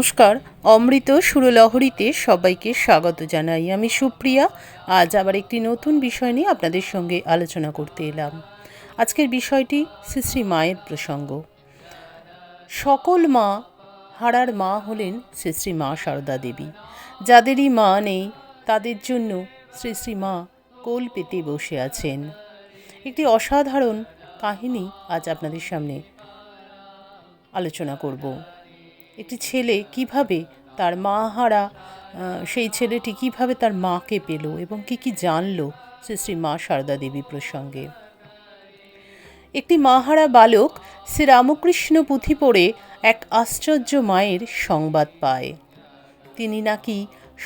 নমস্কার। অমৃত সুরলহরীতে সবাইকে স্বাগত জানাই আমি সুপ্রিয়া। আজ আবার একটি নতুন বিষয় নিয়ে আপনাদের সঙ্গে আলোচনা করতে এলাম। আজকের বিষয়টি শ্রী শ্রী মায়ের প্রসঙ্গ। সকল মা, হারার মা হলেন শ্রী শ্রী মা সারদা দেবী। যাদেরই মা নেই, তাদের জন্য শ্রী শ্রী মা কোল পেতে বসে আছেন। একটি অসাধারণ কাহিনী আজ আপনাদের সামনে আলোচনা করব। একটি ছেলে কীভাবে তার মা হারা সেই ছেলেটি কীভাবে তার মাকে পেল এবং কি কি জানলো শ্রী শ্রী মা সারদা দেবী প্রসঙ্গে। একটি মাহারা বালক শ্রীরামকৃষ্ণ পুঁথি পড়ে এক আশ্চর্য মায়ের সংবাদ পায়। তিনি নাকি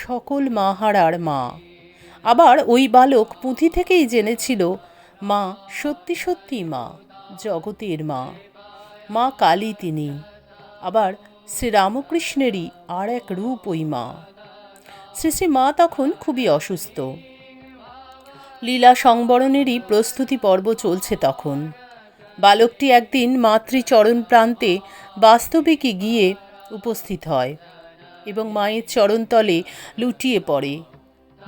সকল মাহারার মা। আবার ওই বালক পুঁথি থেকেই জেনেছিল, মা সত্যি সত্যি মা, জগতের মা। মা কালী তিনি। আবার শ্রীরামকৃষ্ণেরই আর এক রূপ ওই মা। শ্রী শ্রী মা তখন খুবই অসুস্থ। লীলা সংবরণেরই প্রস্তুতি পর্ব চলছে তখন। বালকটি একদিন মাতৃচরণ প্রান্তে বাস্তবিকই গিয়ে উপস্থিত হয় এবং মায়ের চরণতলে লুটিয়ে পড়ে।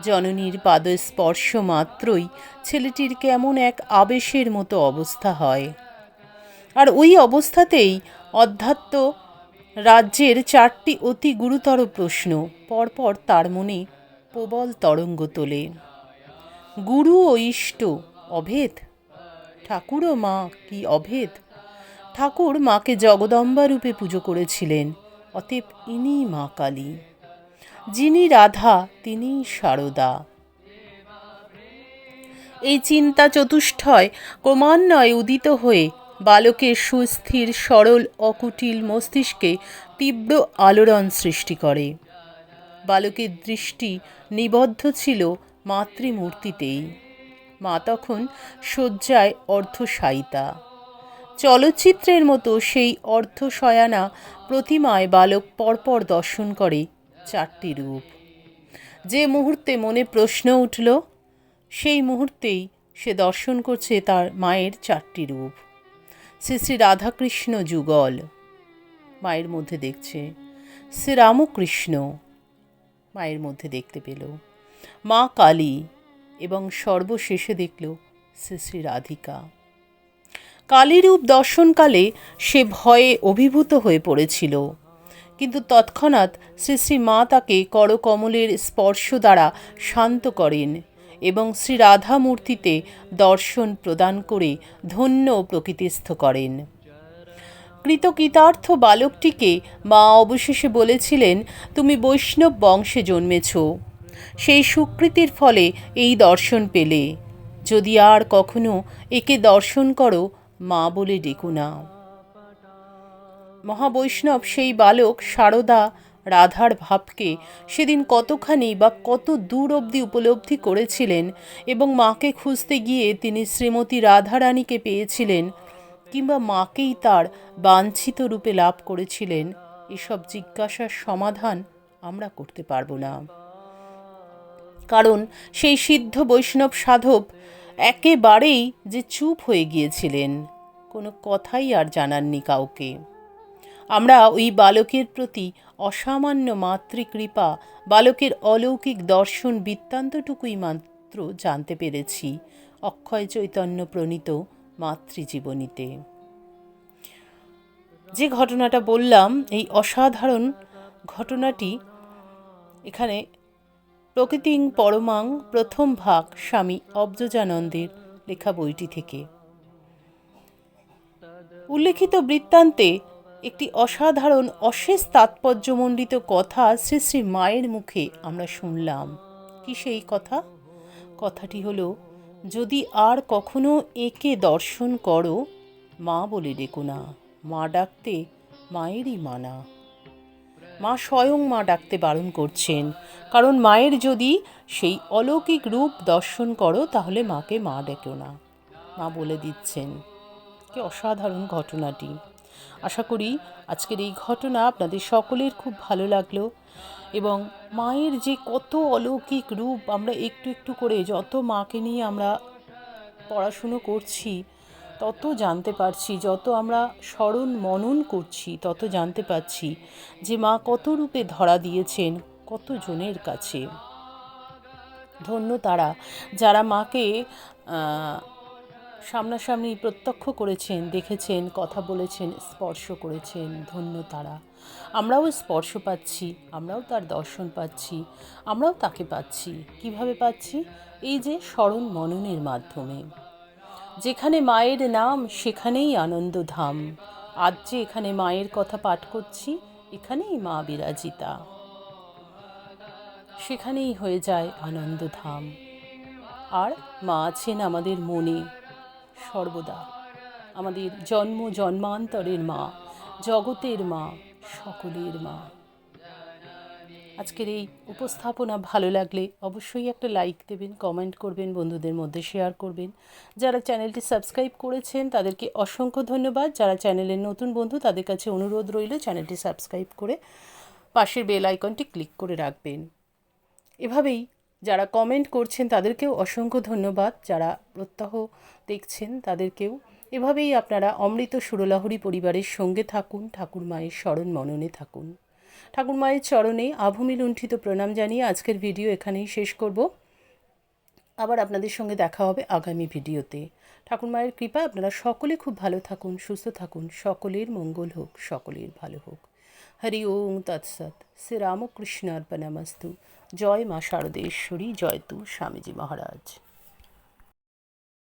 জননীর পাদস্পর্শ মাত্রই ছেলেটির কেমন এক আবেশের মতো অবস্থা হয়। আর ওই অবস্থাতেই অধ্যাত্ম রাজ্যের চারটি অতি গুরুতর প্রশ্ন। পরপর তার মনে প্রবল তরঙ্গ তোলে। গুরু ও ইষ্ট, অভেদ? ঠাকুর ও মা কি অভেদ? ঠাকুর মাকে জগদম্বা রূপে পুজো করেছিলেন, অতএব ইনি মা কালী। যিনি রাধা তিনি সারদা। এই চিন্তা চতুষ্টয় ক্রমান্বয়ে উদিত হয়ে বালকের সুস্থির, সরল, অকুটিল মস্তিষ্কে তীব্র আলোড়ন সৃষ্টি করে। বালকের দৃষ্টি নিবদ্ধ ছিল মাতৃমূর্তিতেই। মা তখন শয্যায় অর্ধশায়িতা চলচ্চিত্রের মতো সেই অর্ধশয়ানা প্রতিমায় বালক পরপর দর্শন করে চারটি রূপ। যে মুহূর্তে মনে প্রশ্ন উঠল, সেই মুহূর্তেই সে দর্শন করছে তার মায়ের চারটি রূপ। শ্রী শ্রী রাধাকৃষ্ণ যুগল। মায়ের মধ্যে দেখছে শ্রী রামকৃষ্ণ। মায়ের মধ্যে দেখতে পেল মা কালী এবং সর্বশেষে দেখল শ্রী শ্রী রাধিকা। কালীরূপ দর্শনকালে সে ভয়ে অভিভূত হয়ে পড়েছিল। কিন্তু তৎক্ষণাৎ শ্রী শ্রী মা তাকে করকমলের স্পর্শ দ্বারা শান্ত করেন। এবং শ্রী রাধা মূর্তিতে দর্শন প্রদান করে ধন্য প্রকৃতিস্থ করেন। কৃতকৃতার্থ বালকটিকে মা অবশেষে বলেছিলেন, তুমি বৈষ্ণব বংশে জন্মেছ। সেই সুকৃতির ফলে এই দর্শন পেলে। যদি আর কখনো একে দর্শন করো, মা বলে ডেকো না। মহাবৈষ্ণব সেই বালক সারদা রাধার ভাবকে সেদিন কতখানি বা কত দূর অবধি উপলব্ধি করেছিলেন এবং মাকে খুঁজতে গিয়ে তিনি শ্রীমতী রাধারানীকে পেয়েছিলেন কিংবা মাকেই তার বাঞ্ছিত রূপে লাভ করেছিলেন, এসব জিজ্ঞাসার সমাধান আমরা করতে পারব না। কারণ সেই সিদ্ধ বৈষ্ণব সাধক একেবারেই যে চুপ হয়ে গিয়েছিলেন, কোনো কথাই আর জানাননি কাউকে। আমরা ওই বালকের প্রতি অসামান্য মাতৃকৃপা, বালকের অলৌকিক দর্শন বৃত্তান্তটুকুই মাত্র জানতে পেরেছি, অক্ষয় চৈতন্য প্রণীত মাতৃজীবনীতে। যে ঘটনাটা বললাম, এই অসাধারণ ঘটনাটি এখানে প্রকৃতিং পরমাং প্রথম ভাগ স্বামী অব্জজানন্দের লেখা বইটি থেকে। উল্লেখিত বৃত্তান্তে একটি অসাধারণ, অশেষ তাৎপর্যমণ্ডিত কথা শ্রী শ্রী মায়ের মুখে আমরা শুনলাম। কি সেই কথা? কথাটি হলো, যদি আর কখনো একে দর্শন করো, মা বলে ডেকো না, মা ডাকতে মায়েরই মানা। মা স্বয়ং মা ডাকতে বারণ করছেন, কারণ মায়ের যদি সেই অলৌকিক রূপ দর্শন করো, তাহলে মাকে মা ডেকো না। মা বলে দিচ্ছেন, কি অসাধারণ ঘটনাটি। আশা করি আজকের এই ঘটনা আপনাদের সকলের খুব ভালো লাগল এবং মায়ের যে কত অলৌকিক রূপ আমরা একটু একটু করে যত মাকে নিয়ে আমরা পড়াশুনো করছি, তত জানতে পারছি, যত আমরা স্মরণ মনন করছি, তত জানতে পারছি যে মা কত রূপে ধরা দিয়েছেন কত জনের কাছে। ধন্য তারা যারা মাকে সামনাসামনি প্রত্যক্ষ করেছেন, দেখেছেন, কথা বলেছেন, স্পর্শ করেছেন, ধন্য তারা। আমরাও স্পর্শ পাচ্ছি, আমরাও তার দর্শন পাচ্ছি, আমরাও তাকে পাচ্ছি। কীভাবে পাচ্ছি? এই যে স্মরণ মননের মাধ্যমে। যেখানে মায়ের নাম, সেখানেই আনন্দধাম আজ যে এখানে মায়ের কথা পাঠ করছি, এখানেই মা বিরাজিতা। সেখানেই হয়ে যায় আনন্দধাম আর মা আছেন আমাদের মনে। সর্বদা। আমাদের জন্ম জন্মান্তরের মা, জগতের মা, সকলের মা। আজকের এই উপস্থাপনা ভালো লাগলে অবশ্যই একটা লাইক দেবেন কমেন্ট করবেন, বন্ধুদের মধ্যে শেয়ার করবেন। যারা চ্যানেলটি সাবস্ক্রাইব করেছেন, তাদেরকে অসংখ্য ধন্যবাদ। যারা চ্যানেলের নতুন বন্ধু, তাদের কাছে অনুরোধ রইল চ্যানেলটি সাবস্ক্রাইব করে পাশের বেল আইকনটি ক্লিক করে রাখবেন। এভাবেই যারা কমেন্ট করছেন তাদেরকেও অসংখ্য ধন্যবাদ। যারা প্রত্যহ দেখছেন তাদেরকেও। এভাবেই আপনারা অমৃত সুরলাহরী পরিবারের সঙ্গে থাকুন, ঠাকুর মায়ের স্মরণ মননে থাকুন। ঠাকুর মায়ের চরণে আভূমি লুণ্ঠিত প্রণাম জানিয়ে আজকের ভিডিও এখানেই শেষ করব। আবার আপনাদের সঙ্গে দেখা হবে আগামী ভিডিওতে। ঠাকুর মায়ের কৃপায় আপনারা সকলে খুব ভালো থাকুন, সুস্থ থাকুন, সকলের মঙ্গল হোক, সকলের ভালো হোক। হরি ওম তৎসৎ শ্রী রামকৃষ্ণ অর্পণামস্তু জয় মা শারদেশ্বরী জয় তু স্বামীজি মহারাজ